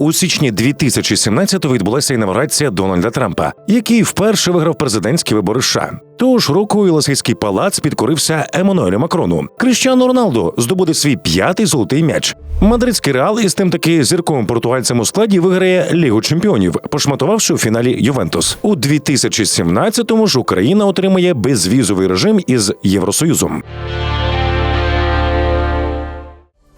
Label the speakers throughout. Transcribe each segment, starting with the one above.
Speaker 1: У січні 2017-го відбулася інавгурація Дональда Трампа, який вперше виграв президентські вибори США. Того ж року Єлисейський палац підкорився Еммануелю Макрону. Кріщану Роналду здобуде свій п'ятий золотий м'яч. Мадридський реал із тим таки зірковим португальцем у складі виграє Лігу чемпіонів, пошматувавши у фіналі Ювентус. У 2017-му ж Україна отримає безвізовий режим із Євросоюзом.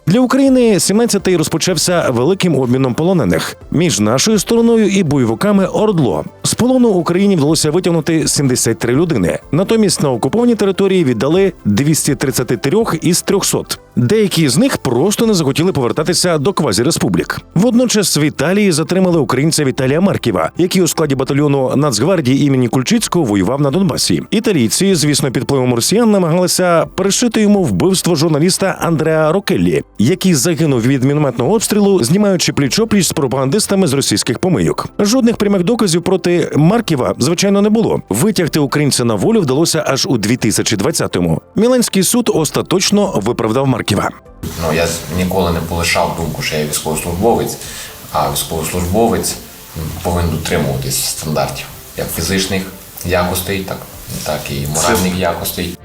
Speaker 1: Для України 17-й розпочався великим обміном полонених між нашою стороною і бойовиками Ордло. З полону Україні вдалося витягнути 73 людини. Натомість на окупованій території віддали 233 із 300. Деякі з них просто не захотіли повертатися до квазіреспублік. Водночас в Італії затримали українця Віталія Марківа, який у складі батальйону Нацгвардії імені Кульчицького воював на Донбасі. Італійці, звісно, під впливом росіян намагалися пришити йому вбивство журналіста Андреа Рокеллі, який загинув від мінометного обстрілу, знімаючи пліч-опліч з пропагандистами з російських помийок. Жодних прямих доказів проти Марківа, звичайно, не було. Витягти українця на волю вдалося аж у 2020-му. Міланський суд остаточно виправдав Марківа.
Speaker 2: Ну, я ніколи не полишав думку, що я військовослужбовець, а військовослужбовець повинен дотримуватись стандартів як фізичних якостей, так, так і моральних якостей.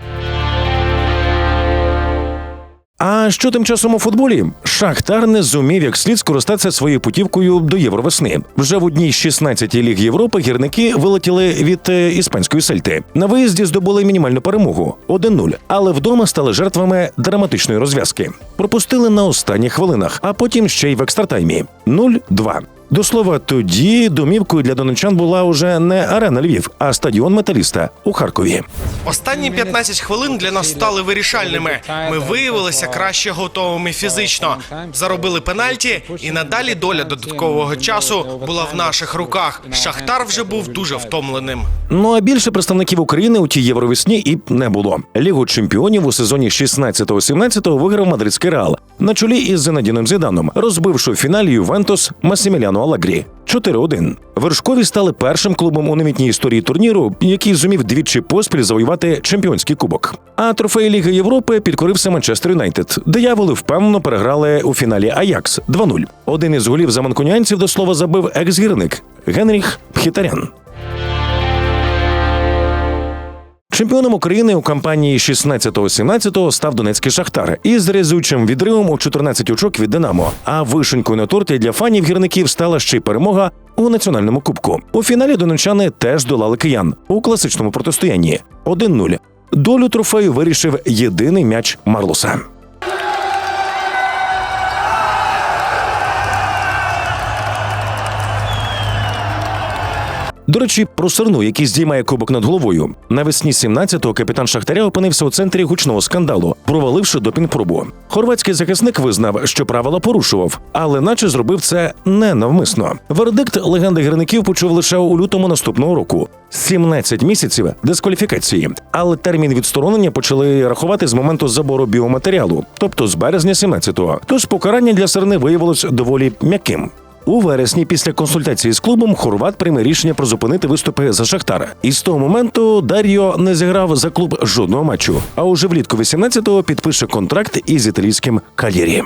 Speaker 1: А що тим часом у футболі? Шахтар не зумів як слід скористатися своєю путівкою до Євровесни. Вже в одній з 16 ліг Європи гірники вилетіли від е, іспанської сельти. На виїзді здобули мінімальну перемогу 1-0, але вдома стали жертвами драматичної розв'язки. Пропустили на останніх хвилинах, а потім ще й в екстратаймі 0-2. До слова, тоді домівкою для донечан була уже не арена Львів, а стадіон металіста у Харкові.
Speaker 3: Останні 15 хвилин для нас стали вирішальними. Ми виявилися краще готовими фізично, заробили пенальті, і надалі доля додаткового часу була в наших руках. Шахтар вже був дуже втомленим.
Speaker 1: Ну а більше представників України у тій євровесні і не було. Лігу чемпіонів у сезоні 16-17 виграв мадридський реал на чолі із Зенадіном Зіданом, розбивши у фіналі Ювентус Масіміляну Алагрі. 4-1. Вершкові стали першим клубом у новітній історії турніру, який зумів двічі поспіль завоювати чемпіонський кубок. А трофей Ліги Європи підкорився Манчестер Юнайтед. Дияволи впевнено переграли у фіналі Аякс 2-0. Один із голів за манкунянців до слова забив екс-гірник Генріх Пхітарян. Чемпіоном України у кампанії 16-17 став Донецький Шахтар із різучим відривом у 14 очок від Динамо. А вишенькою на торті для фанів гірників стала ще й перемога у національному кубку. У фіналі донечани теж долали киян у класичному протистоянні 1-0. Долю трофею вирішив єдиний м'яч Марлоса. До речі, про Серну, який здіймає кубок над головою. Навесні 17-го капітан Шахтаря опинився у центрі гучного скандалу, проваливши допінг-пробу. Хорватський захисник визнав, що правила порушував, але наче зробив це ненавмисно. Вердикт легенди гірників почув лише у лютому наступного року. 17 місяців дискваліфікації, але термін відсторонення почали рахувати з моменту забору біоматеріалу, тобто з березня 17-го. Тож покарання для Серни виявилось доволі м'яким. У вересні, після консультації з клубом, Хорват прийме рішення про зупинити виступи за Шахтар. І з того моменту Дар'йо не зіграв за клуб жодного матчу. А уже влітку 18-го підпише контракт із італійським Кальєрі.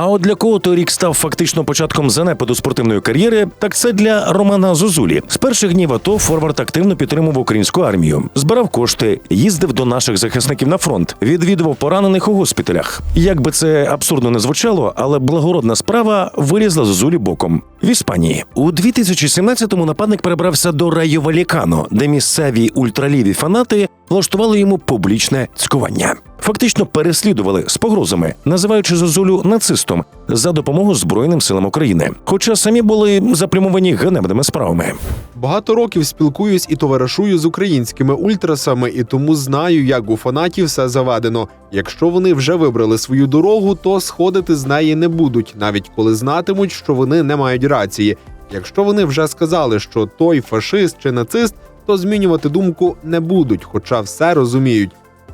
Speaker 1: А от для кого той рік став фактично початком занепаду спортивної кар'єри, так це для Романа Зозулі. З перших днів АТО Форвард активно підтримував українську армію, збирав кошти, їздив до наших захисників на фронт, відвідував поранених у госпіталях. Як би це абсурдно не звучало, але благородна справа вилізла Зозулі боком в Іспанії. У 2017-му нападник перебрався до Райо Валікано, де місцеві ультраліві фанати влаштували йому публічне цькування. Фактично переслідували з погрозами, називаючи Зозулю нацистом за допомогу Збройним силам України. Хоча самі були заплюмовані ганебними справами.
Speaker 4: Багато років спілкуюсь і товаришую з українськими ультрасами, і тому знаю, як у фанатів все заведено. Якщо вони вже вибрали свою дорогу, то сходити з неї не будуть, навіть коли знатимуть, що вони не мають рації. Якщо вони вже сказали, що той фашист чи нацист, то змінювати думку не будуть, хоча все розуміють.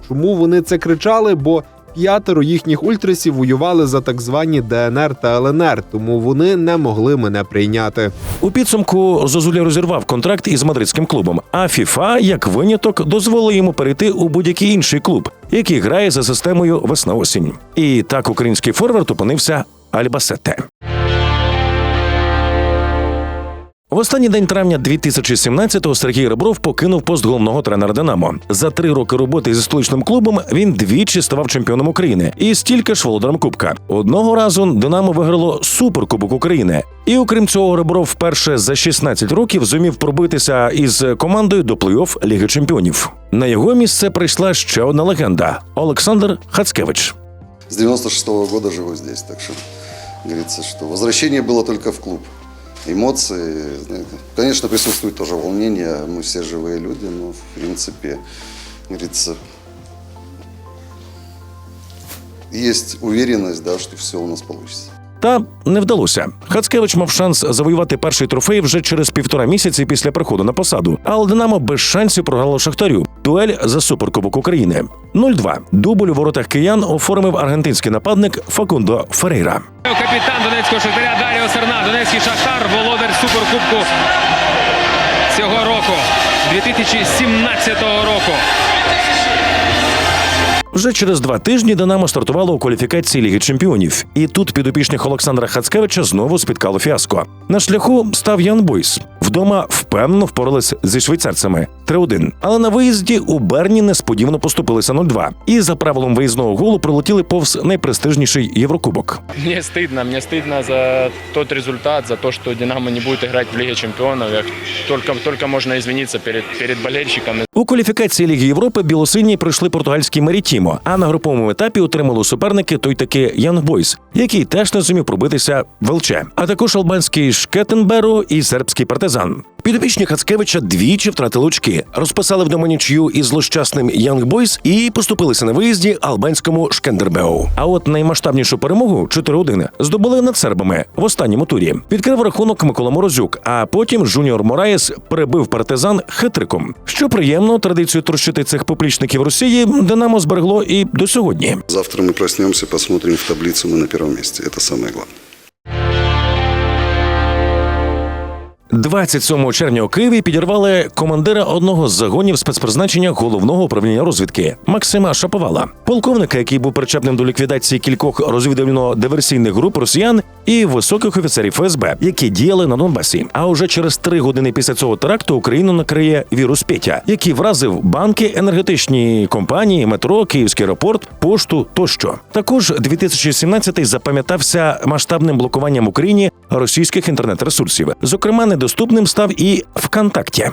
Speaker 4: Чому вони це кричали? Бо П'ятеро їхніх ультрасів воювали за так звані ДНР та ЛНР, тому вони не могли мене прийняти.
Speaker 1: У підсумку Зозуля розірвав контракт із мадридським клубом, а ФІФА, як виняток, дозволила йому перейти у будь-який інший клуб, який грає за системою весна-осінь. І так український форвард опинився Альбасете. В останній день травня 2017-го Сергій Ребров покинув пост головного тренера Динамо. За три роки роботи зі столичним клубом він двічі ставав чемпіоном України і стільки ж володарем Кубка. Одного разу Динамо виграло суперкубок України. І окрім цього, Ребров вперше за 16 років зумів пробитися із командою до плей-офф Ліги Чемпіонів. На його місце прийшла ще одна легенда Олександр Хацкевич.
Speaker 5: С 96 -го года живу здесь, так что говорится, что возвращение было только в клуб. Эмоции, конечно, присутствует тоже волнение, мы все живые люди, но в принципе, говорится, есть уверенность, да, что все у нас получится.
Speaker 1: Та не вдалося. Хацкевич мав шанс завоювати перший трофей вже через півтора місяці після приходу на посаду. Але Динамо без шансів програло Шахтарю. Дуель за суперкубок України. 0-2. Дубль у воротах киян оформив аргентинський нападник Факундо Ферейра.
Speaker 6: Капітан Донецького Шахтаря Даріо Серна. Донецький Шахтар, володар суперкубку цього року, 2017 року.
Speaker 1: Вже через два тижні Динамо стартувало у кваліфікації Ліги Чемпіонів. І тут підопічних Олександра Хацкевича знову спіткало фіаско. На шляху став Ян Бойс. Вдома впевнено впорались зі швейцарцями 3-1. Але на виїзді у Берні несподівано поступилися 0-2. І за правилом виїзного голу прилетіли повз найпрестижніший Єврокубок.
Speaker 6: Мне стыдно, мне стыдно за тот результат, за то, что Динамо не будет играть в Лиге Чемпионов. Я только, только можно извиниться перед, перед болельщиками.
Speaker 1: У кваліфікації Ліги Європи білосині пройшли португальський Марітімо, а на груповому етапі отримали суперники той таки Янг Бойс, який теж не зумів пробитися в ЛЧ, а також албанський Шкетенберу і сербський партизан. Підопічні Хацкевича двічі втратили очки, розписали вдома нічию із злощасним Янг Бойс і поступилися на виїзді албанському Шкендербеу. А от наймасштабнішу перемогу 4-1 здобули над сербами в останньому турі. Відкрив рахунок Микола Морозюк, а потім Жуніор Мораєс перебив партизан хитриком. Що приємно, традицію трощити цих поплічників Росії Динамо зберегло і до сьогодні.
Speaker 5: Завтра мы проснемся, посмотрим в таблицу, мы на первом месте. Это самое
Speaker 1: 27 червня у Києві підірвали командира одного з загонів спецпризначення головного управління розвідки Максима Шаповала, полковника, який був причетним до ліквідації кількох розвідувально-диверсійних груп росіян і високих офіцерів ФСБ, які діяли на Донбасі. А уже через три години після цього теракту Україну накриє вірус Петя, який вразив банки, енергетичні компанії, метро, Київський аеропорт, пошту тощо. Також 2017 запам'ятався масштабним блокуванням в Україні російських інтернет-ресурсів. Зокрема, недоступним став і ВКонтакті.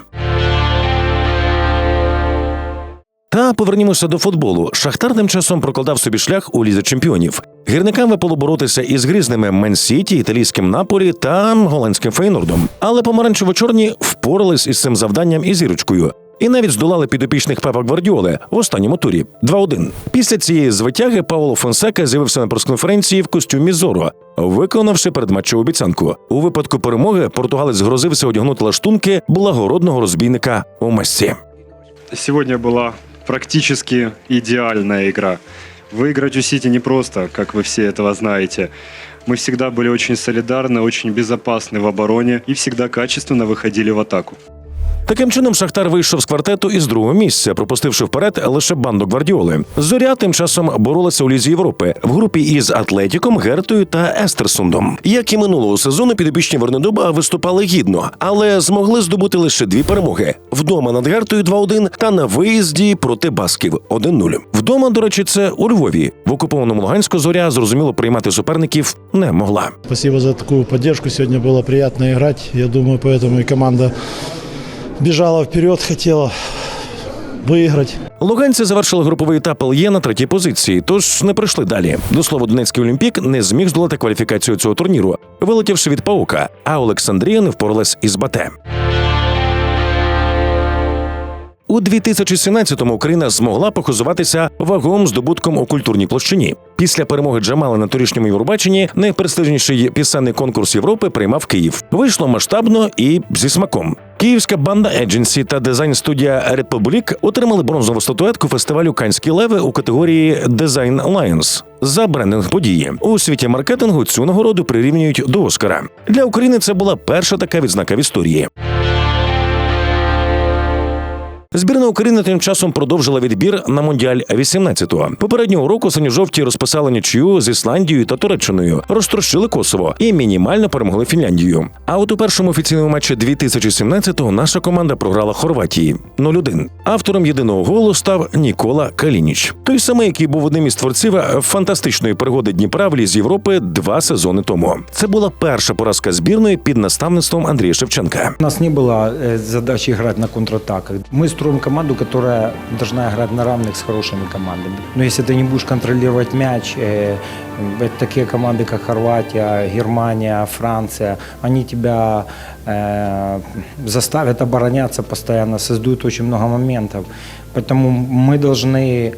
Speaker 1: Та повернімося до футболу. Шахтар тим часом прокладав собі шлях у лізі чемпіонів. Гірникам випало боротися із грізними Мен-Сіті, італійським Наполі та голландським Фейнордом. Але помаранчево-чорні впорались із цим завданням і зірочкою І навіть здолали підопічних Пепа Гвардіоли в останньому турі 2-1. Після цієї звитяги Пауло Фонсека з'явився на прес-конференції в костюмі Зоро, виконавши передматчеву обіцянку. У випадку перемоги португалець грозився одягнути лаштунки благородного розбійника у Мессі.
Speaker 7: Сегодня была практически идеальная игра. Выиграть у Сити непросто, как вы все этого знаете. Мы всегда были очень солидарны, очень безопасны в обороне и всегда качественно выходили в атаку.
Speaker 1: Таким чином, Шахтар вийшов з квартету із другого місця, пропустивши вперед лише банду гвардіоли. Зоря тим часом боролася у лізі Європи в групі із Атлетіком, Гертою та Естерсундом. Як і минулого сезону, підопічні Вернедуба виступали гідно, але змогли здобути лише дві перемоги: вдома над Гертою 2-1 та на виїзді проти Басків 1-0. Вдома, до речі, це у Львові. В окупованому Луганську зоря зрозуміло приймати суперників не могла.
Speaker 8: Спасибо за такую поддержку. Сегодня было приятно играть. Я думаю, поэтому и команда бежала вперед, хотела виграти.
Speaker 1: Луганці завершили груповий етап ЛЄ на третій позиції, тож не пройшли далі. До слова, Донецький Олімпік не зміг здолати кваліфікацію цього турніру, вилетівши від паука, а Олександрія не впоралась із Бате. У 2017-му Україна змогла похизуватися вагомим здобутком у культурній площині. Після перемоги Джамала на торішньому Євробаченні найпрестижніший пісенний конкурс Європи приймав Київ. Вийшло масштабно і зі смаком. Київська банда Едженсі та дизайн-студія Republic отримали бронзову статуетку фестивалю Канські леви у категорії Design Alliance за брендинг події. У світі маркетингу цю нагороду прирівнюють до Оскара. Для України це була перша така відзнака в історії. Збірна України тим часом продовжила відбір на Мондіаль 18-го. Попереднього року синьо-жовті розписали нічию з Ісландією та Туреччиною, розтрощили Косово і мінімально перемогли Фінляндію. А от у першому офіційному матчі 2017-го наша команда програла Хорватії 0-1. Автором єдиного голу став Нікола Калініч, той самий, який був одним із творців фантастичної пригоди Дніпра в Лізі Європи два сезони тому. Це була перша поразка збірної під наставництвом Андрія Шевченка.
Speaker 9: У нас не было э, задачи играть на контратаках. Мы строим команду, которая должна играть на равных с хорошими командами. Но если ты не будешь контролировать мяч, э, э, такие команды, как Хорватия, Германия, Франция, они тебя э, заставят обороняться постоянно, создают очень много моментов. Поэтому мы должны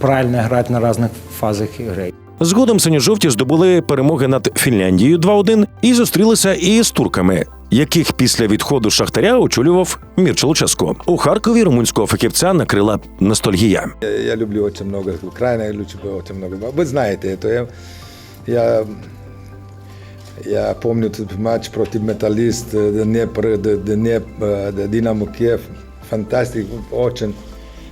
Speaker 9: правильно играть на разных фазах игры.
Speaker 1: Згодом синьо-жовті здобули перемоги над Фінляндією 2-1 і зустрілися і з турками, яких після відходу шахтаря очолював Мірча Луческо. У Харкові румунського фахівця накрила ностальгія.
Speaker 10: Я, я люблю очень много Украины, я люблю очень много. Вы знаете это. Я, я, я помню этот матч против Металлист, э, Днепр, Д- Днеп, э, Динамо Киев. Фантастик, очень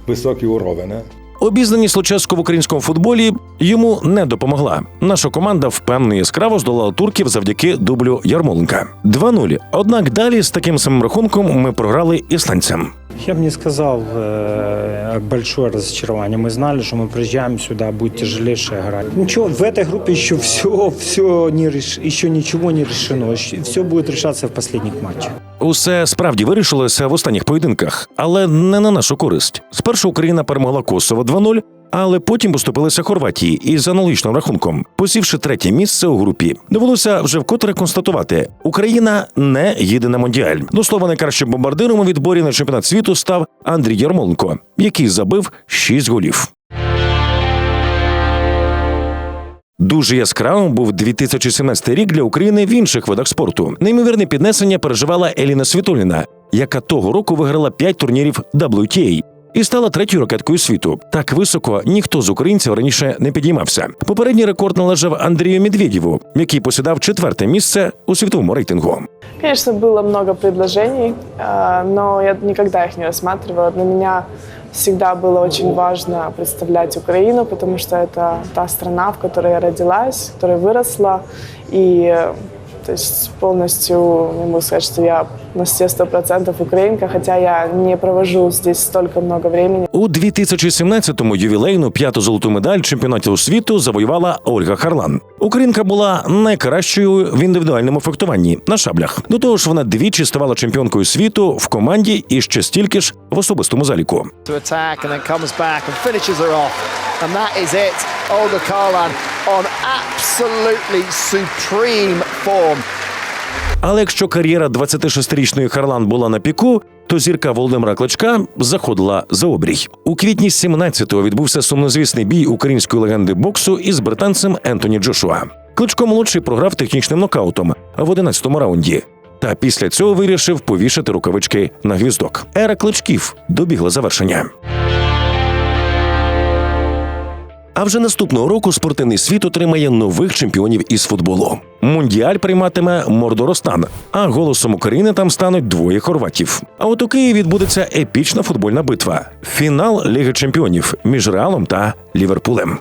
Speaker 10: высокий уровень.
Speaker 1: Обізнаність Луческу в українському футболі йому не допомогла. Наша команда впевнено яскраво здолала турків завдяки дублю Ярмоленка 2-0. Однак далі з таким самим рахунком ми програли ісландцям.
Speaker 9: Я бы не сказал э, большое разочарование. Мы знали, что мы приезжаем сюда, будет тяжелейшая игра. Ничего, в этой группе еще все, все не реш... еще ничего не решено. Все будет решаться в последних матчах.
Speaker 1: Усе справді вирішилося в останніх поєдинках, але не на нашу користь. Спершу Україна перемогла Косово 2-0, але потім поступилися Хорватії із аналогічним рахунком, посівши третє місце у групі. Довелося вже вкотре констатувати: Україна не їде на мондіаль. До слова, найкращим бомбардиром у відборі на чемпіонат світу став Андрій Ярмоленко, який забив 6 голів. Дуже яскравим був 2017 рік для України в інших видах спорту. Неймовірне піднесення переживала Еліна Світоліна, яка того року виграла 5 турнірів WTA і стала третьою ракеткою світу. Так високо ніхто з українців раніше не підіймався. Попередній рекорд належав Андрію Медведєву, який посідав четверте місце у світовому рейтингу.
Speaker 11: Конечно, было много предложений, э, но я никогда их не рассматривала. Для меня всегда было очень важно представлять Украину, потому что это та страна, в которой я родилась, в которой выросла. И э, то есть полностью не могу сказать, что я на все сто процентов украинка, хотя я не провожу здесь столько много времени.
Speaker 1: У 2017-му ювілейну п'яту золоту медаль чемпіонату світу завоювала Ольга Харлан. Українка була найкращою в індивідуальному фехтуванні на шаблях. До того ж, вона двічі ставала чемпіонкою світу в команді і ще стільки ж в особистому заліку.
Speaker 12: and that is it. Olga Karlan on absolutely supreme form.
Speaker 1: Але якщо кар'єра 26-річної Харлан була на піку, то зірка Володимира Кличка заходила за обрій. У квітні 17-го відбувся сумнозвісний бій української легенди боксу із британцем Ентоні Джошуа. Кличко молодший програв технічним нокаутом в 11-му раунді. Та після цього вирішив повішати рукавички на гвіздок. Ера кличків добігла завершення. А вже наступного року спортивний світ отримає нових чемпіонів із футболу. Мундіаль прийматиме Мордоростан, а голосом України там стануть двоє хорватів. А от у Києві відбудеться епічна футбольна битва фінал Ліги Чемпіонів між Реалом та Ліверпулем.